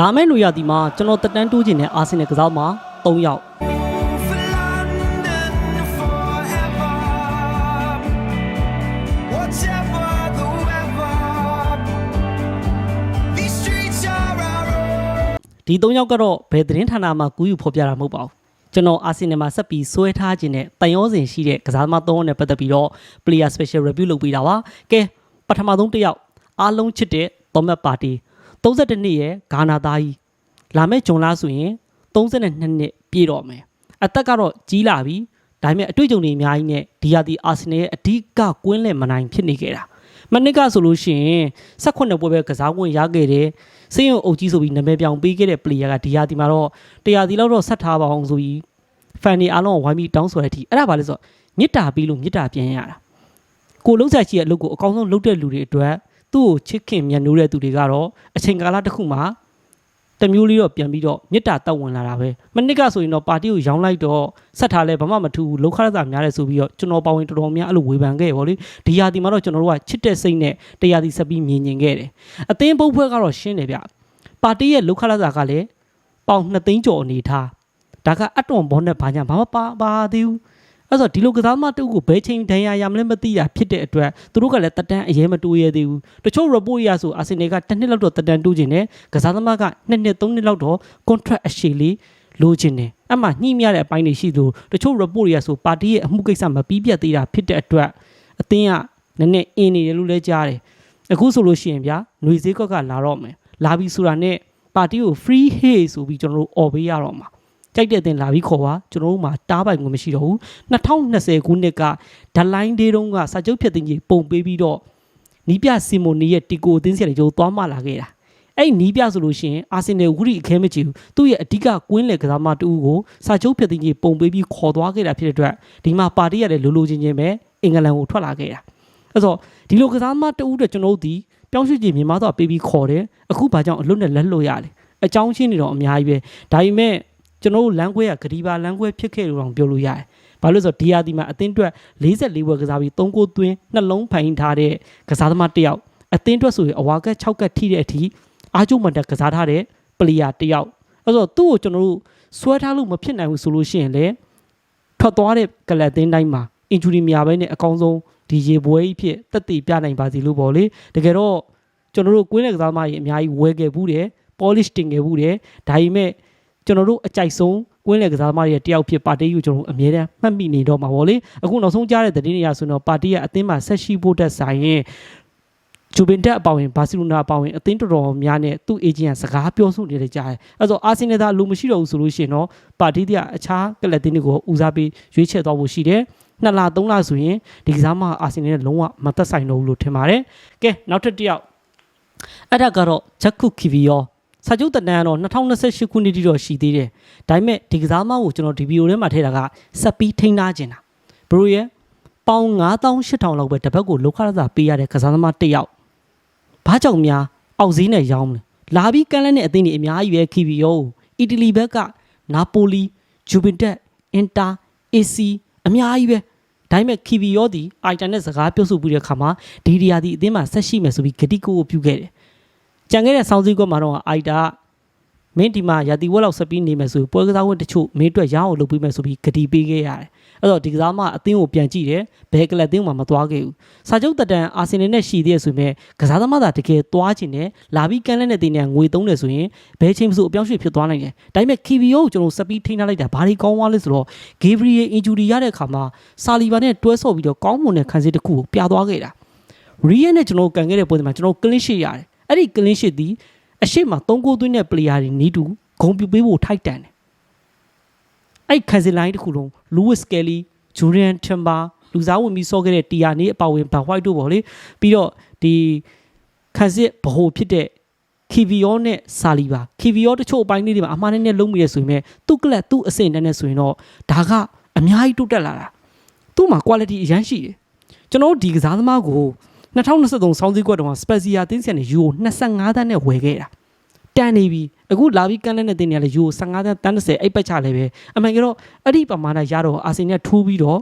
လာမယ့်လူရသည်မှာကျွန်တော်တက်တန်းတိုးခြင်းနဲ့အာဆင်နယ်ကစားမှာ3ယောက် For London forever. Whatever the weather, these streets are our own. ဒီ3ယောက်ကတော့ဘယ်သတင်းဌာနမှကူးယူဖော်ပြတာမဟုတ်ပါဘူးကျွန်တော်အာဆင်နယ်မှာဆက်ပြီးဆွဲထားခြင်းနဲ့တန်ရောစင်ရှိတဲ့ကစားသမား3ယောက်နဲ့ပတ်သက်ပြီးတော့ player special review လုပ်ပေးတာပါကဲပထမဆုံးတစ်ယောက်အားလုံးချစ်တဲ့သောမတ်ပါတီ 32နှစ်ရဲ့ဂါနာသားကြီးလာမယ့်ဂျွန်လာဆိုရင်32နှစ်ပြည့်တော့မယ်အသက်ကတော့ကြီးလာပြီဒါပေမဲ့အတွေ့အကြုံတွေအများကြီးနဲ့ဒီယာဒီအာဆင်နယ်ရဲ့အဓိကကွင်းလယ်မနိုင်ဖြစ်နေခဲ့တာမနစ်ကဆိုလို့ရှိရင်18ပွဲပဲကစားခွင့်ရခဲ့တယ်စိတ်ရုံအုပ်ကြီးဆိုပြီးနာမည်ပြောင်ပေးခဲ့တဲ့ player ကဒီဟာဒီမှာတော့တရားဒီလောက်တော့ဆက်ထားပါအောင်ဆိုပြီး fan တွေအားလုံးကဝိုင်းပြီးတောင်းဆိုတဲ့အထိအဲ့ဒါပါလဲဆိုတော့မြစ်တာပြီးလို့မြစ်တာပြန်ရတာကိုလုံးဆက်ရှိရဲ့အလုပ်ကိုအကောင်းဆုံးလုပ်တဲ့လူတွေအတွက် သူ့ကိုချစ်ခင်မြတ်နိုးတဲ့သူတွေကတော့အချိန်ကာလတစ်ခုမှာတစ်မျိုးလေးတော့ပြန်ပြီးတော့မြစ်တာတက်ဝင်လာတာပဲမနစ်ကဆိုရင်တော့ပါတီကိုရောင်းလိုက်တော့ဆက်ထားလဲဘာမှမထူဘူးလောက်ခရစာများတယ်ဆိုပြီးတော့ကျွန်တော်ပါဝင်တော်တော်များအဲ့လိုဝေဖန်ခဲ့ဗောလေဒီဟာဒီမှာတော့ကျွန်တော်တို့ကချစ်တဲ့စိတ်နဲ့တရားဒီဆက်ပြီးမြင်မြင်ခဲ့တယ်အသင်းပုတ်ဖွဲ့ကတော့ရှင်းတယ်ဗျပါတီရဲ့လောက်ခရစာကလည်းပေါင်2သိန်းကျော်အနေထားဒါကအတွန်ဘောနဲ့ဘာညာဘာမှပါပါသေးဘူး အဲ့ဆိုဒီလိုကစားမတုပ်ကိုဘယ်ချိန်ဒဏ်ရာရမလဲမသိတာဖြစ်တဲ့အတွက်သူတို့ကလည်းတက်တန်းအရေးမတိုးရသေးဘူးတချို့ report ရဆိုအာဆင်နယ်ကတစ်နှစ်လောက်တော့တက်တန်းတိုးခြင်းနဲ့ကစားသမားကနှစ်နှစ်သုံးနှစ်လောက်တော့ contract အရှည်လေးလိုချင်တယ်အမှညှိမြတဲ့အပိုင်းတွေရှိသလိုတချို့ report ရဆိုပါတီရဲ့အမှုကိစ္စမပြီးပြတ်သေးတာဖြစ်တဲ့အတွက်အသင်းကနည်းနည်းအင်းနေတယ်လို့လည်းကြားတယ်အခုဆိုလို့ရှိရင်ဗျာຫນွေဈေးကွက်ကလာတော့မယ်လာပြီဆိုတာနဲ့ပါတီကို free hey ဆိုပြီးကျွန်တော်တို့អော်ပေးရတော့မှာ ကြိုက်တဲ့အသင်းလာပြီးခေါ်ပါကျွန်တော်တို့မှာတားပိုင်မှုမရှိတော့ဘူး2020ခုနှစ်ကဒလိုင်းဒေးတုန်းကစာချုပ်ဖြတ်သိမ်းကြီးပုံပေးပြီးတော့နီးပြစီမိုနီရဲ့တီကိုအသင်းဆက်တွေကျိုးသွားမှလာခဲ့တာအဲ့ဒီနီးပြဆိုလို့ရှိရင်အာဆင်နယ်ဝုရီအခဲမကြည့်ဘူးသူ့ရဲ့အဓိကကွင်းလေကစားမတူကိုစာချုပ်ဖြတ်သိမ်းကြီးပုံပေးပြီးခေါ်သွားခဲ့တာဖြစ်တဲ့အတွက်ဒီမှာပါတီရတယ်လိုလိုချင်းချင်းပဲအင်္ဂလန်ကိုထွက်လာခဲ့တာအဲ့တော့ဒီလိုကစားမတူတဲ့ကျွန်တော်တို့ဒီပြောင်းရွှေ့ကြည့်မြန်မာတော့ပေးပြီးခေါ်တယ်အခုဘာကြောင့်အလွတ်နဲ့လက်လွတ်ရလဲအကြောင်းချင်းတွေတော့အများကြီးပဲဒါပေမဲ့ ကျွန်တော်တို့လမ်းခွဲကဂဒီပါလမ်းခွဲဖြစ်ခဲ့လို့တော့ပြောလို့ရတယ်ဘာလို့လဲဆိုတော့ဒီယာဒီမှာအသင်းအတွက်44ဘွယ်ကစားပြီး3ဂိုးသွင်းနှလုံးဖိုင်ထားတဲ့ကစားသမားတစ်ယောက်အသင်းအတွက်ဆိုရင်အဝါက6ကတ်ထိတဲ့အထိအားကျုံမတက်ကစားထားတဲ့ပလီယာတစ်ယောက်အဲ့တော့သူ့ကိုကျွန်တော်တို့ဆွဲထားလို့မဖြစ်နိုင်ဘူးဆိုလို့ရှိရင်လေထွက်သွားတဲ့ကလပ်သင်းတိုင်းမှာ injury များပဲနဲ့အကောင်းဆုံးဒီရေပွဲကြီးဖြစ်တက်တည်ပြနိုင်ပါစီလို့ပေါ့လေတကယ်တော့ကျွန်တော်တို့ကွင်းတဲ့ကစားသမားကြီးအများကြီးဝဲခဲ့ဘူးတယ် polish တင်ခဲ့ဘူးတယ်ဒါပေမဲ့ ကျွန်တော်တို့အကြိုက်ဆုံးကွင်းလေကစားသမားတွေတယောက်ဖြစ်ပါတီကိုကျွန်တော်တို့အမြဲတမ်းမှတ်မိနေတော့မှာပေါ့လေအခုနောက်ဆုံးကြားတဲ့သတင်းတွေအရဆိုတော့ပါတီကအသင်းမှာဆက်ရှိဖို့တက်ဆိုင်ရင်ဂျူဗင်တက်အပါဝင်ဘာစီလိုနာအပါဝင်အသင်းတော်တော်များနဲ့သူ့အေဂျင့်ကစကားပြောဆိုနေတယ်ကြားတယ်အဲ့တော့အာဆင်နယ်သားလူမရှိတော့ဘူးဆိုလို့ရှိရင်တော့ပါတီကအခြားကလပ်တင်းတွေကိုဦးစားပေးရွေးချယ်သွားဖို့ရှိတယ်နှစ်လသုံးလဆိုရင်ဒီကစားမအာဆင်နယ်နဲ့လုံးဝမသက်ဆိုင်တော့ဘူးလို့ထင်ပါတယ်ကဲနောက်ထပ်တစ်ယောက်အဲ့ဒါကတော့ဂျက်ခုခီဗီယော စာချုပ်တန်တန်ကတော့2028ခုနှစ်တိတော့ရှိသေးတယ်ဒါပေမဲ့ဒီကစားမကိုကျွန်တော်ဒီဗီဒီယိုထဲမှာထည့်တာကစက်ပီးထိန်းထားခြင်းတာဘရိုရဲ့ပေါင်9800လောက်ပဲတစ်ပတ်ကိုလောက်ခရစာပေးရတဲ့ကစားသမားတစ်ယောက်ဘာကြောင့်များအောက်ဈေးနဲ့ရောင်းမလဲလာပြီးကန်လက်နဲ့အသင်းတွေအများကြီးပဲခီဗီယိုအီတလီဘက်ကနာပိုလီဂျူဗင်တက်အင်တာအေစီအများကြီးပဲဒါပေမဲ့ခီဗီယိုဒီအိုက်တန်နဲ့စကားပြောဆိုပြီးတဲ့အခါမှာဒီဒီယာဒီအသင်းမှာဆက်ရှိမယ်ဆိုပြီးဂတိကိုကိုပြုခဲ့တယ် ကြံခဲ့တဲ့ဆောင်းစည်းကွက်မှာတော့အိုက်တာမင်းဒီမှာရာတီဝက်လောက်ဆက်ပြီးနေမယ်ဆိုပွဲကစားဝတ်တချို့မင်းအတွက်ရအောင်လုပ်ပေးမယ်ဆိုပြီးဂတိပေးခဲ့ရတယ်အဲ့တော့ဒီကစားမအသင်းကိုပြန်ကြည့်တယ်ဘယ်ကလပ်အသင်းမှမသွားခဲ့ဘူးစာချုပ်တက်တန်အာဆင်နယ်နဲ့ရှီသေးရဆိုပေမဲ့ကစားသမားသာတကယ်သွားခြင်းနဲ့လာပြီးကန်လက်နဲ့တင်းနဲ့ငွေသုံးတယ်ဆိုရင်ဘယ်ချိန်မှဆိုအပြောင်းရွှေ့ဖြစ်သွားနိုင်တယ်ဒါပေမဲ့ KVO ကိုကျွန်တော်စပီးထိန်းထားလိုက်တာဘာတွေကောင်းသွားလဲဆိုတော့ Gabriel injury ရတဲ့အခါမှာဆာလီဗာနဲ့တွဲဆော့ပြီးတော့ကောင်းမွန်တဲ့ခံစစ်တစ်ခုကိုပြသွားခဲ့တာရီယယ်နဲ့ကျွန်တော်ကန်ခဲ့တဲ့ပွဲမှာကျွန်တော် clean sheet ရတယ် အဲ့ဒီ clean sheet ဒီအရှိမ3ဂိုးသွင်းတဲ့ player တွေနီးတူဂုံပြူပေးဖို့ထိုက်တန်တယ်အဲ့ခံစစ်လိုင်းတစ်ခုလုံး Lewis Kelly Julian Timber လူစားဝင်ပြီးစောခဲ့တဲ့တီယာနေအပါဝင်ဘာဝိုက်တို့ပေါ့လေပြီးတော့ဒီခံစစ်ဗဟိုဖြစ်တဲ့ KVO နဲ့စာလီပါ KVO တချို့အပိုင်းလေးတွေမှာအမှားနဲ့နဲ့လုံးမိရဆိုရင်မဲ့သူ့ကလပ်သူ့အဆင့်တန်းနဲ့ဆိုရင်တော့ဒါကအများကြီးတိုးတက်လာတာသူ့မှာ quality အရန်ရှိတယ်ကျွန်တော်တို့ဒီကစားသမားကို 2023ဆောင်းစည်းကွက်တုန်းက Spezia တင်းစံနဲ့ယူကို25တန်းနဲ့ဝယ်ခဲ့တာတန်နေပြီအခုလာပြီးကန်လက်နဲ့တင်းနေရလေယူကို15တန်းတန်း30အိပ်ပတ်ချလဲပဲအမှန်ကတော့အဲ့ဒီပမာဏရတော့အာဆင်နယ်ထိုးပြီးတော့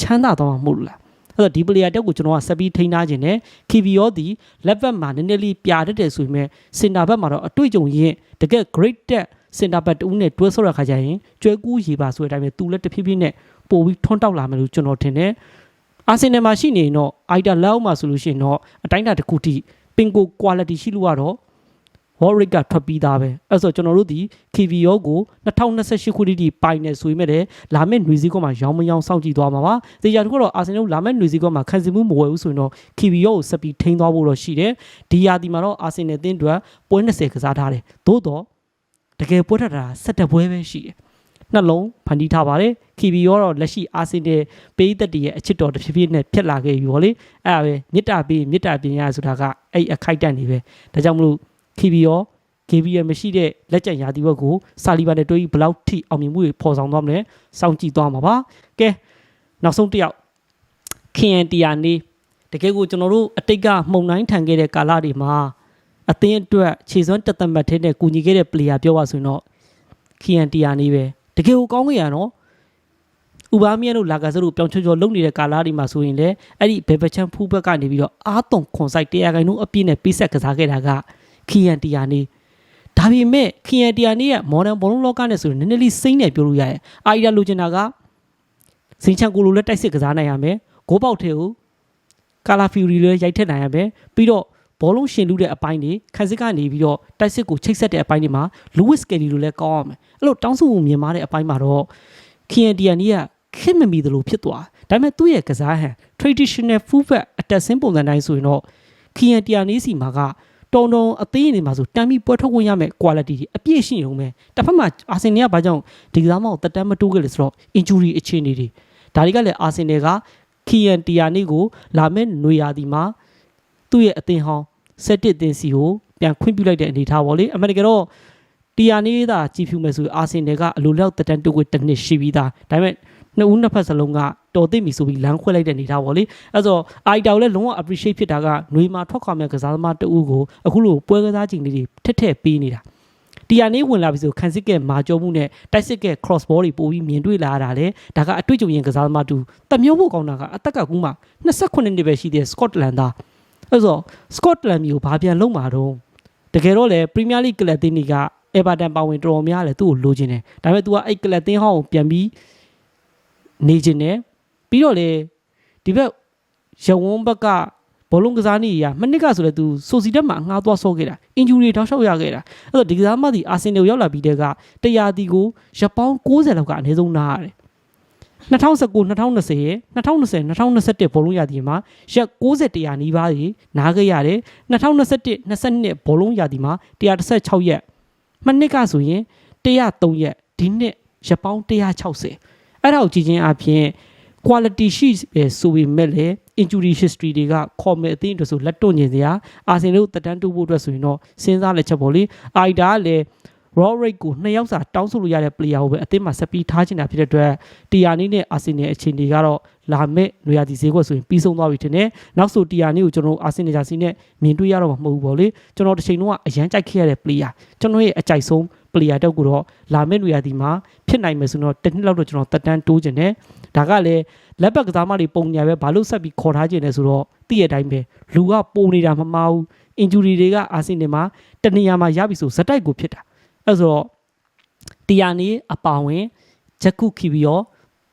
ချမ်းသာသွားမှာမဟုတ်လို့လားအဲ့တော့ဒီ player တက်ကိုကျွန်တော်ကဆက်ပြီးထိန်းထားခြင်းနဲ့ KVO ဒီ left back မှာနည်းနည်းလေးပြတတ်တယ်ဆိုပေမဲ့ center back မှာတော့အတွေ့အကြုံရင်းတကယ် great တက် center back တူနဲ့တွဲဆော့ရခါကြရင်ကျွဲကူးရေပါဆိုတဲ့အတိုင်းပဲသူလည်းတဖြည်းဖြည်းနဲ့ပို့ပြီးထွန်းတောက်လာမယ်လို့ကျွန်တော်ထင်တယ် အာဆင်နယ်မှာရှိနေရင်တော့အိုက်တာလောက်မှာဆိုလို့ရှိရင်တော့အတိုင်းအတာတစ်ခုထိပင်ကို quality ရှိလို့ကတော့ Warwick ကထွက်ပြီးသားပဲအဲ့ဆိုကျွန်တော်တို့ဒီ KVO ကို2028ခုနှစ်ထိပိုင်နေဆိုပေမဲ့လည်းလာမယ့်နွေစည်းကွက်မှာရောင်းမရောင်းစောင့်ကြည့်သွားမှာပါ။တေချာတခုတော့အာဆင်နယ်လာမယ့်နွေစည်းကွက်မှာခံစီမှုမဝယ်ဘူးဆိုရင်တော့ KVO ကိုဆက်ပြီးထိန်းသွားဖို့တော့ရှိတယ်။ဒီရာသီမှာတော့အာဆင်နယ်အသင်းအတွက်ပွဲ20ကစားထားတယ်။သို့တော့တကယ်ပွဲထက်တာ17ပွဲပဲရှိတယ်။ နှလုံးဖန်တီးထားပါတယ်။ KVO တော့လက်ရှိအာဆင်နယ်ပေးသက်တည်းရဲ့အချစ်တော်တစ်ဖြည်းဖြည်းနဲ့ဖြစ်လာခဲ့ပြီဗောလေ။အဲ့ဒါပဲမြစ်တာပေးမြစ်တာပြင်ရဆိုတာကအဲ့အခိုက်တန့်နေပဲ။ဒါကြောင့်မလို့ KVO KVL မရှိတဲ့လက်ကျန်ရာသီဝက်ကိုစာလီဘာနဲ့တွဲပြီးဘယ်လောက်ထိအောင်မြင်မှုတွေဖော်ဆောင်သွားမလဲစောင့်ကြည့်သွားမှာပါကဲနောက်ဆုံးတစ်ယောက်ခင်ယန်တီယာနေတကယ်ကိုကျွန်တော်တို့အတိတ်ကမှုံတိုင်းထန်ခဲ့တဲ့ကာလတွေမှာအသင်းအတွက်ခြေစွမ်းတက်သက်မှတ်တဲ့ကူညီခဲ့တဲ့ player ပြောပါဆိုရင်တော့ခင်ယန်တီယာနေပဲ တကယ်ကိုကောင်းခဲ့ရနော်ဥပါမီယန်တို့လာကာဆာတို့ပြောင်းချောချောလုံနေတဲ့ကာလာတွေမှာဆိုရင်လေအဲ့ဒီဘေဘချန်ဖူးဘက်ကနေပြီးတော့အာသွန်ခွန်ဆိုင်တရားခိုင်နှုန်းအပြည့်နဲ့ပေးဆက်ကစားခဲ့တာကခီယန်တီယာနေဒါပေမဲ့ခီယန်တီယာနေရဲ့မော်ဒန်ဘောလုံးလောကနဲ့ဆိုရင်နည်းနည်းလေးစိမ့်နေပြောလို့ရတယ်အာအီဒါလိုချင်တာကစင်ချန်ကိုလိုလည်းတိုက်စစ်ကစားနိုင်ရမယ်ဂိုးပေါက်ထဲကိုကာလာဖီရီလည်းရိုက်ထက်နိုင်ရမယ်ပြီးတော့ ဘောလုံးရှင်လူတဲ့အပိုင်းတွေခန်းစစ်ကနေပြီးတော့တိုက်စစ်ကိုချိတ်ဆက်တဲ့အပိုင်းတွေမှာလူးဝစ်ကယ်လီလိုလည်းကောင်းအောင်မယ်အဲ့လိုတောင်းဆိုမှုမြင်မာတဲ့အပိုင်းမှာတော့ခီယန်တီယာနေကခင်မမီသလိုဖြစ်သွားဒါပေမဲ့သူ့ရဲ့ကစားဟန် traditional fullback အတက်ဆင်းပုံစံတိုင်းဆိုရင်တော့ခီယန်တီယာနေစီမှာကတုံတုံအသေးနေမှာဆိုတမ်းပြီးပွဲထုတ်ခွင့်ရမယ့် quality တွေအပြည့်ရှိနေုံပဲတစ်ဖက်မှာအာဆင်နယ်ကဘာကြောင့်ဒီကစားမကိုတက်တမ်းမတိုးခဲ့လဲဆိုတော့ injury အခြေအနေတွေဒါတွေကလည်းအာဆင်နယ်ကခီယန်တီယာနေကိုလာမယ့်နွေရာသီမှာ သူ့ရဲ့အသင်းဟောင်းဆက်တစ်အသင်းစီကိုပြန်ခွင့်ပြုလိုက်တဲ့အနေအထားပေါ့လေအမှန်တကယ်တော့တီယာနေသာကြည်ဖြူမယ်ဆိုရင်အာဆင်နယ်ကအလိုလောက်တက်တမ်းတိုးခွင့်တစ်နှစ်ရှိပြီးသားဒါပေမဲ့နှစ်ဦးနှစ်ဖက်စလုံးကတော်သိပြီဆိုပြီးလမ်းခွဲလိုက်တဲ့အနေထားပေါ့လေအဲဆိုအိုက်တာကိုလည်းလုံးဝ appreciate ဖြစ်တာကຫນွေမှာထွက်ခွာမဲ့ကစားသမားတဦးကိုအခုလိုပွဲကစားချိန်လေးတွေထက်ထက်ပေးနေတာတီယာနေဝင်လာပြီဆိုခန်းစစ်ကဲမာကြောမှုနဲ့တိုက်စစ်ကဲ cross ball တွေပို့ပြီးမြင်တွေ့လာရတာလေဒါကအတွေ့အကြုံရင်ကစားသမားတူတမျိုးဖို့ကောင်းတာကအသက်ကကူးမှ28နှစ်ပဲရှိသေးတယ် Scotland သား အဲဆို Scotland မျိုးဘာပြန်လုံးမှာတော့တကယ်တော့လေ Premier League ကလပ်တင်းတွေက Everton ပါဝင်တော်တော်များလဲသူ့ကိုလိုချင်တယ်ဒါပေမဲ့ तू ကအဲ့ကလပ်တင်းဟောင်းကိုပြန်ပြီးနေချင်တယ်ပြီးတော့လေဒီဘက်ရဝန်းဘက်ကဘောလုံးကစားနေရမနစ်ကဆိုလဲ तू ဆိုစီတက်မှာငှားသွားဆော့ခဲ့တာ injury တောက်လျှောက်ရခဲ့တာအဲ့တော့ဒီကစားမသည်အာဆင်နယ်ကိုရောက်လာပြီးတဲ့ကတရားတီကိုရပောင်း60လောက်ကအနည်းဆုံးနားရတယ် 2019 2020ရဲ့2020 2021ဘောလုံးရာသီမှာရက်60တရာနီးပါးကြီးနားခဲ့ရတယ်2021 22ဘောလုံးရာသီမှာ116ရက်မနစ်ကဆိုရင်103ရက်ဒီနှစ်ရက်ပေါင်း160အဲ့ဒါကိုကြည့်ချင်းအပြင် quality ရှိပဲဆိုပေမဲ့လည်း injury history တွေကခေါ်မဲ့အသင်းအတွက်ဆိုလက်တွန့်နေစရာအာဆင်နယ်ကိုတက်တန်းတူဖို့အတွက်ဆိုရင်တော့စဉ်းစားလက်ချက်ပေါ့လေအိုက်ဒါကလည်း raw rate ကိုနှစ်ယောက်စာတောင်းဆိုလို့ရတဲ့ player ကိုပဲအသင်းမှာဆက်ပြီးထားချင်တာဖြစ်တဲ့အတွက်တီယာနီနဲ့အာဆင်နယ်အခြေအနေကတော့လာမဲ့နွေရာသီဈေးကွက်ဆိုရင်ပြီးဆုံးသွားပြီထင်တယ်နောက်ဆိုတီယာနီကိုကျွန်တော်တို့အာဆင်နယ်ဂျာစီနဲ့မြင်တွေ့ရတော့မှာမဟုတ်ဘူးပေါ့လေကျွန်တော်တစ်ချိန်လုံးကအရန်ကြိုက်ခဲ့ရတဲ့ player ကျွန်တော်ရဲ့အကြိုက်ဆုံး player တောက်ကတော့လာမဲ့နွေရာသီမှာဖြစ်နိုင်မယ်ဆိုတော့တစ်နှစ်လောက်တော့ကျွန်တော်တက်တန်းတိုးချင်တယ်ဒါကလည်းလက်ဘက်ကစားမတွေပုံညာပဲဘာလို့ဆက်ပြီးခေါ်ထားခြင်းလဲဆိုတော့တည့်ရတိုင်းပဲလူကပုံနေတာမမှားဘူး injury တွေကအာဆင်နယ်မှာတနေရာမှာရပြီဆိုဇက်တိုက်ကိုဖြစ်တာ အဲဆိုတော့တီယာနီအပါဝင်ဂျက်ကုခီဘီယော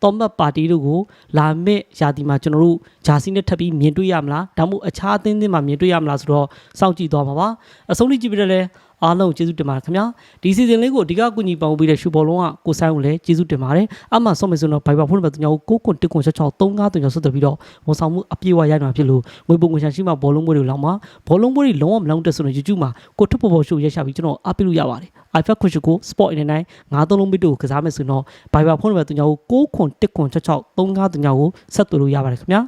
တော်မတ်ပါတီတို့ကိုလာမဲ့ရာသီမှာကျွန်တော်တို့ဂျာစီနဲ့ထပ်ပြီးမြင်တွေ့ရမလားဒါမှမဟုတ်အခြားအသင်းသင်းမှာမြင်တွေ့ရမလားဆိုတော့စောင့်ကြည့်သွားမှာပါအဆုံးထိကြည့်ပြတယ်လဲ အားလုံးကျေးဇူးတင်ပါတယ်ခင်ဗျာဒီစီဇန်လေးကိုအဓိကကူညီပံ့ပိုးပေးတဲ့ရှူဘော်လုံးကကိုဆိုင်ကိုလည်းကျေးဇူးတင်ပါတယ်အမှဆော့မယ်ဆိုတော့ဘိုင်ဘာဖုန်းနံပါတ်3ကို9ခွန်1ခွန်6 6 3 5 3 6ဆက်သွယ်ပြီးတော့ဝန်ဆောင်မှုအပြည့်အဝရနိုင်မှာဖြစ်လို့ငွေပုံငွေချမ်းရှိမှဘောလုံးပွဲတွေလောက်မှာဘောလုံးပွဲတွေလုံးဝမလောင်းတက်ဆိုတော့ YouTube မှာကိုထပ်ပေါ်ပေါ်ရှုရက်ရှာပြီးကျွန်တော်အားပေးလို့ရပါတယ် iPad ခွန်ရှုကို Sport အနေနဲ့ငါးသုံးလုံးဘစ်တို့ကိုကစားမယ်ဆိုတော့ဘိုင်ဘာဖုန်းနံပါတ်3ကို9ခွန်1ခွန်6 6 3 5 3ကိုဆက်သွယ်လို့ရပါတယ်ခင်ဗျာ